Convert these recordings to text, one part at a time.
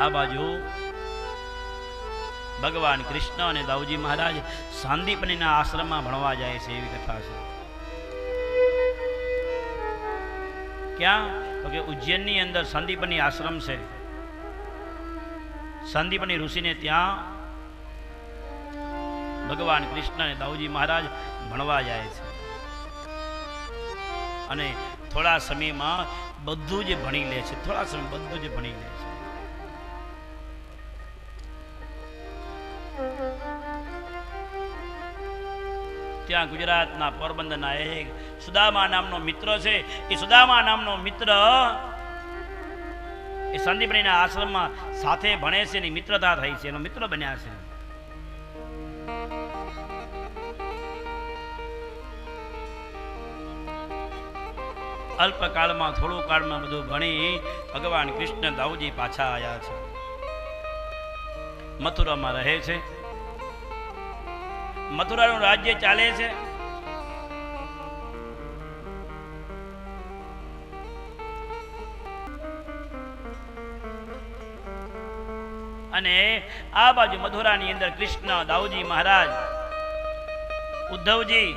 આ બાજુ ભગવાન કૃષ્ણ અને દાઉજી મહારાજ સાંદીપનીના આશ્રમમાં ભણવા જાય છે એવી કથા છે. ક્યાં? તો કે ઉજ્જૈનની અંદર સંદીપની આશ્રમ છે. સંદીપની ઋષિને ત્યાં ભગવાન કૃષ્ણ અને દાઉજી મહારાજ ભણવા જાય છે. અને થોડા સમયમાં બધું જ ભણી લે છે, થોડા સમય બધું જ ભણી લે છે. ત્યાં ગુજરાતના પોરબંદરના એક સુદામા નામનો મિત્ર છે. એ સુદામા નામનો મિત્ર એ સંદીપણીના આશ્રમમાં સાથે ભણે છે એની મિત્રતા થઈ છે. એનો મિત્ર બન્યા છે. અલ્પકાળમાં થોડું કાળમાં બધું ભણી ભગવાન કૃષ્ણ દાઉજી પાછા આવ્યા છે. મથુરામાં રહે છે. મથુરાનું રાજ્ય ચાલે છે. અને આ બાજુ મથુરાની અંદર કૃષ્ણ, દાઉજી મહારાજ, ઉદ્ધવજી,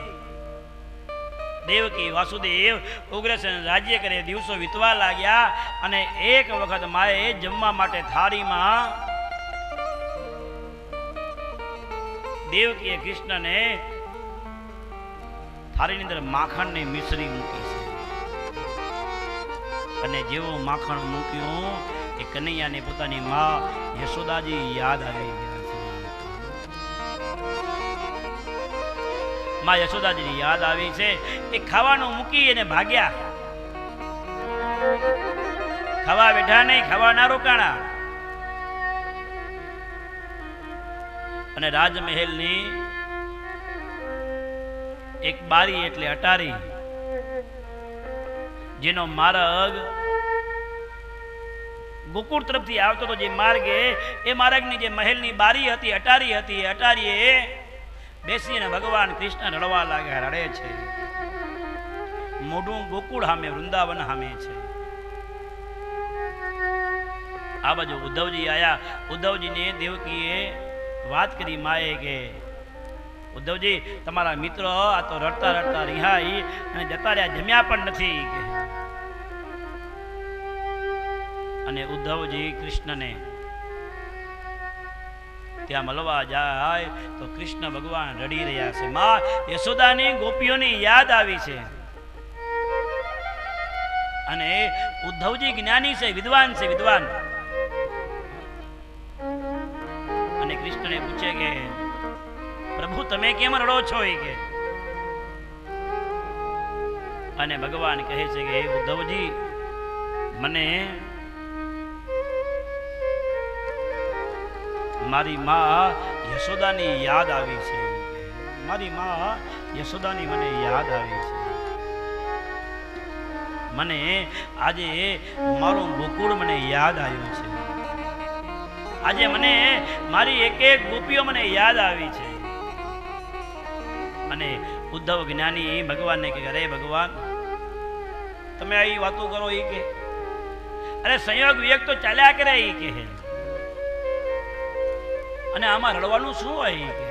દેવકી વાસુદેવ ઉગ્રસેન રાજ્ય કરે, દિવસો વીતવા લાગ્યા અને એક વખત માએ જમવા માટે થાળીમાં દેવકીએ કૃષ્ણને થાળીની અંદર માખણની મિશ્રી મૂકી છે. અને જેવો માખણ મૂક્યું, એ કનૈયાને પોતાની મા યશોદાજી યાદ આવી ગયા છે. માં યશોદાજીની યાદ આવી છે, એ ખાવાનું મૂકી અને ભાગ્યા. ખાવા બેઠા નહીં ખાવા ના રોકાણા. અને રાજમહેલની એક બારી એટલે અટારી, જેનો માર્ગ ગોકુળ તરફથી આવતો હતો જે માર્ગે, એ માર્ગની જે મહેલની બારી હતી, અટારી હતી, એ અટારીએ બેસીને ભગવાન કૃષ્ણ રડવા લાગ્યા, રડે છે. મોઢું ગોકુળ સામે, વૃંદાવન સામે છે. આ બાજુ ઉદ્ધવજી આયા. ઉદ્ધવજીને દેવકીએ વાત કરી માએ કે, ઉદ્ધવજી, તમારા મિત્રો આ તો રડતા રડતા રિહાઈ અને જતા રહ્યા જમ્યા પણ નથી. કે, અને ઉદ્ધવજી કૃષ્ણને, ત્યાં મળવા જાય તો કૃષ્ણ ભગવાન રડી રહ્યા છે. માં, યશોદાની ગોપીઓની યાદ આવી છે. અને ઉદ્ધવજી જ્ઞાની છે, વિદ્વાન છે, વિદ્વાન. અને કૃષ્ણને પૂછે કે, પ્રભુ, તમે કેમ રડો છો? એ કે. અને ભગવાન કહે છે કે ઉદ્ધવજી, મને મારી માં યશોદાની યાદ આવી છે. મારી મા યશોદાની મને યાદ આવી છે. મને આજે મારું ગોકુળ મને યાદ આવ્યું છે. આજે મને મારી એક એક ગોપીઓ મને યાદ આવી છે. અને ઉદ્ધવ જ્ઞાની ભગવાનને કે અરે ભગવાન, તમે આવી વાતો કરો એ કે. અરે સંયોગ વિવેક તો ચાલ્યા કરે એ કે અને આમાં રડવાનું શું હોય કે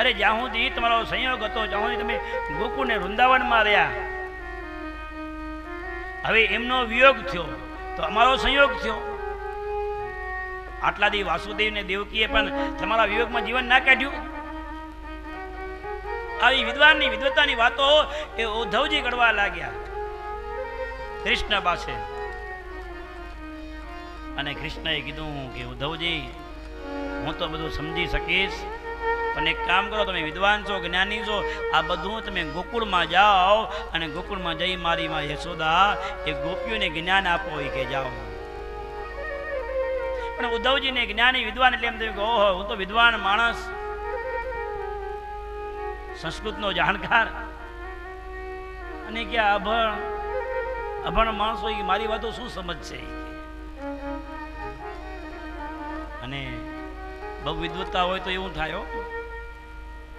અરે જ્યાં સુધી તમારો સંયોગ હતો જ્યાં સુધી તમે ગોકુળને વૃંદાવનમાં રહ્યા. હવે એમનો વિયોગ થયો, તો અમારો સંયોગ થયો. આટલા દી વાસુદેવ ને દેવકીએ પણ તમારા વિવેકમાં જીવન ના કાઢ્યું? આવી વિદ્વાનની વિદ્વતાની વાતો એ ઉદ્ધવજી કરવા લાગ્યા. કૃષ્ણ પાસે. અને કૃષ્ણએ કીધું કે, ઉદ્ધવજી, હું તો બધું સમજી શકીશ. પણ એક કામ કરો, તમે વિદ્વાન છો, જ્ઞાની છો. આ બધું તમે ગોકુળમાં જાઓ અને ગોકુળમાં જઈ મારી માં યશોદા એ ગોપીઓને જ્ઞાન આપો એ કે જાઓ. પણ ઉદ્ધવજીને જ્ઞાની વિદ્વાન એટલે એમ થયું કે, ઓહો, હું તો વિદ્વાન માણસ. સંસ્કૃતનો જાણકાર. અને કે અભણ અભણ માણસો એ મારી વાતો શું સમજશે અને બહુ વિદ્વત્તા હોય તો એવું થાય